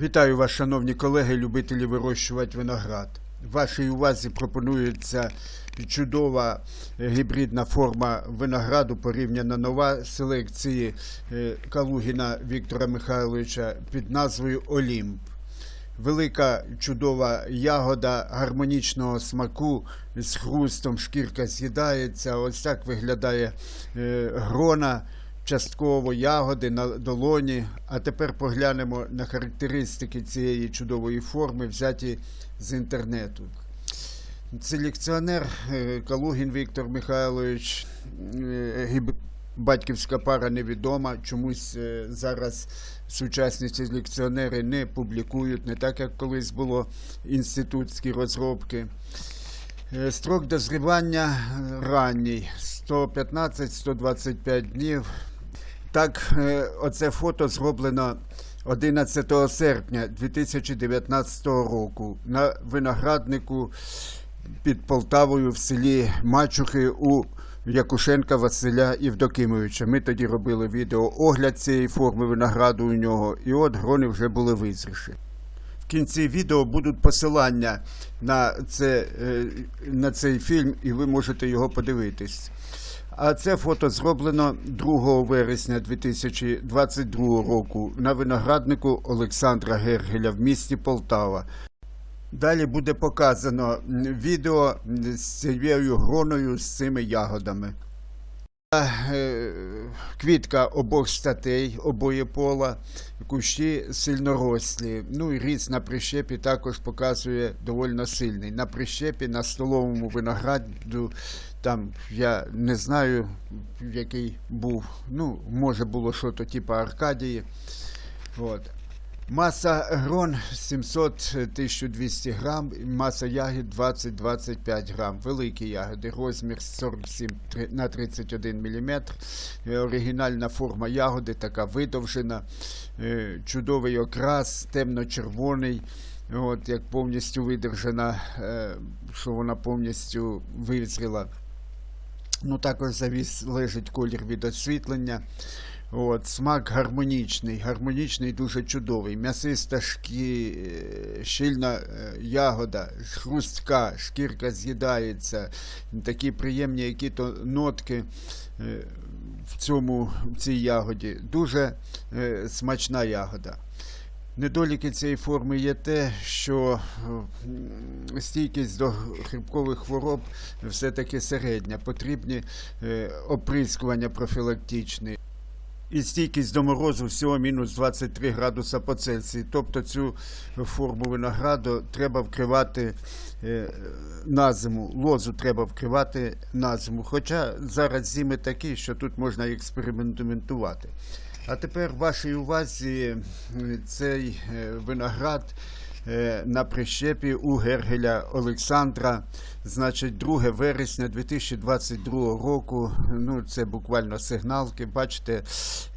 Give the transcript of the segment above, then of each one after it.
Вітаю вас, шановні колеги, любителі вирощувати виноград. Вашій увазі пропонується чудова е, гібридна форма винограду, порівняно нова селекції е, Калугіна Віктора Михайловича під назвою Олімп. Велика чудова ягода гармонічного смаку з хрустом шкірка з'їдається. Ось так виглядає е, грона частково ягоди на долоні. А тепер поглянемо на характеристики цієї чудової форми, взяті з інтернету. Селекціонер е, Калугін Віктор Михайлович, е, батьківська пара невідома. Чомусь е, зараз сучасні селекціонери не публікують, не так як колись було інститутські розробки. Строк дозрівання ранній 115-125 днів. Так, е, оце фото зроблено 11 серпня 2019 року на винограднику під Полтавою в селі Мачухи у Якушенка Василя Євдокимовича. Ми тоді робили відео огляд цієї форми винограду у нього, і от грони вже були визріші. В кінці відео будуть посилання на, це, е, на цей фільм, і ви можете його подивитись. А це фото зроблено 2 вересня 2022 року на винограднику Олександра Гергеля в місті Полтава. Далі буде показано відео з цією гроною з цими ягодами. Е, Квітка обох статей, обоє пола, кущі сильнорослі. Ну і ріст на прищепі також показує доволі сильний. На прищепі, на столовому винограду, там я не знаю, який був. Ну, може було щось типу Аркадії. От. Маса грон 700-1200 грам, маса ягід 20-25 грам. Великі ягоди, розмір 47 на 31 мм. Оригінальна форма ягоди, така видовжена, е, чудовий окрас, темно-червоний. От, як повністю видержана, е, що вона повністю визріла. Ну, також завіс лежить колір від освітлення. От, смак гармонічний, гармонічний, дуже чудовий. М'ясиста шкі, е, щільна е, ягода, хрустка, шкірка з'їдається. Такі приємні які то нотки е, в, цьому, в цій ягоді. Дуже смачна ягода. Недоліки цієї форми є те, що стійкість до хребкових хвороб все-таки середня. Потрібні оприскування профілактичні. І стійкість до морозу всього мінус 23 градуса по Цельсію. Тобто цю форму винограду треба вкривати е, на зиму. Лозу треба вкривати на зиму. Хоча зараз зими такі, що тут можна експериментувати. А тепер вашій увазі е, цей е, виноград на прищепі у Гергеля Олександра. Значить, 2 вересня 2022 року. Ну, це буквально сигналки. Бачите,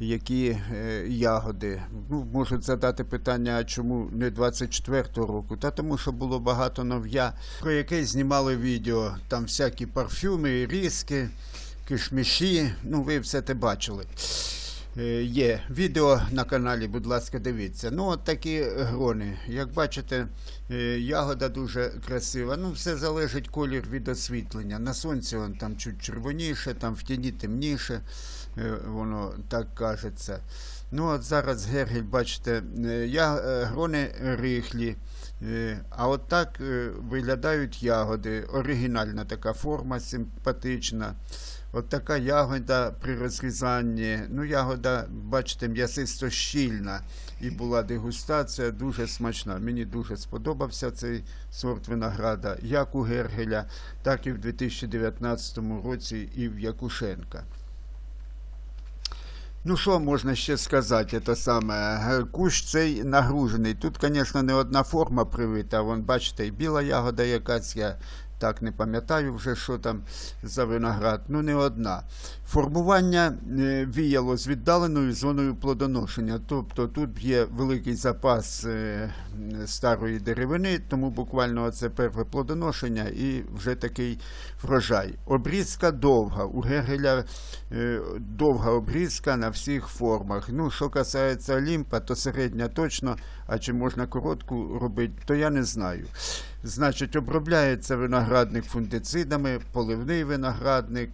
які е, ягоди. Ну, можуть задати питання, чому не 24-го року? Та тому, що було багато нов'я, про яке знімали відео. Там всякі парфюми, різки, кишміші. Ну, ви все те бачили. Е, Є відео на каналі, будь ласка, дивіться. Ну, от такі грони. Як бачите, е, ягода дуже красива. Ну, все залежить колір від освітлення. На сонці він там чуть червоніше, там в тіні темніше, е, воно так кажеться. Ну, от зараз Гергель, бачите, е, е, грони рихлі. Е, А от так е, виглядають ягоди. Оригінальна така форма, симпатична. От така ягода при розрізанні. Ну, ягода, бачите, м'ясисто щільна. І була дегустація дуже смачна. Мені дуже сподобався цей сорт винограда, як у Гергеля, так і в 2019 році і в Якушенка. Ну, що можна ще сказати, це саме. Кущ цей нагружений. Тут, звісно, не одна форма привита. Вон, бачите, і біла ягода якась, я так не пам'ятаю вже, що там за виноград. Ну, не одна. Формування е, віяло з віддаленою зоною плодоношення, тобто тут є великий запас е, старої деревини, тому буквально це перше плодоношення і вже такий врожай. Обрізка довга. У Гегеля е, довга обрізка на всіх формах. Ну, що касається Олімпа, то середня точно, а чи можна коротку робити, то я не знаю. Значить, обробляється виноградник фунгицидами, поливний виноградник,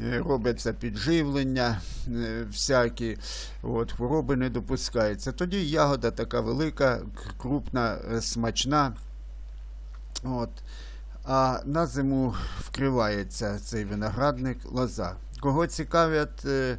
е, робиться підживлення е, всякі, от, хвороби не допускаються. Тоді ягода така велика, крупна, е, смачна. От. А на зиму вкривається цей виноградник лоза. Кого цікавить е,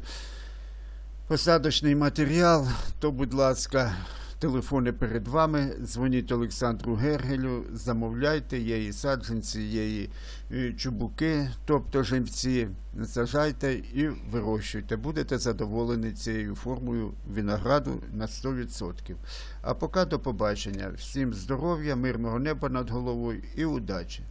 посадочний матеріал, то, будь ласка, телефони перед вами. Дзвоніть Олександру Гергелю, замовляйте, і саджанці, і е, чубуки, тобто живці. Сажайте і вирощуйте. Будете задоволені цією формою винограду на 100%. А поки до побачення. Всім здоров'я, мирного неба над головою і удачі!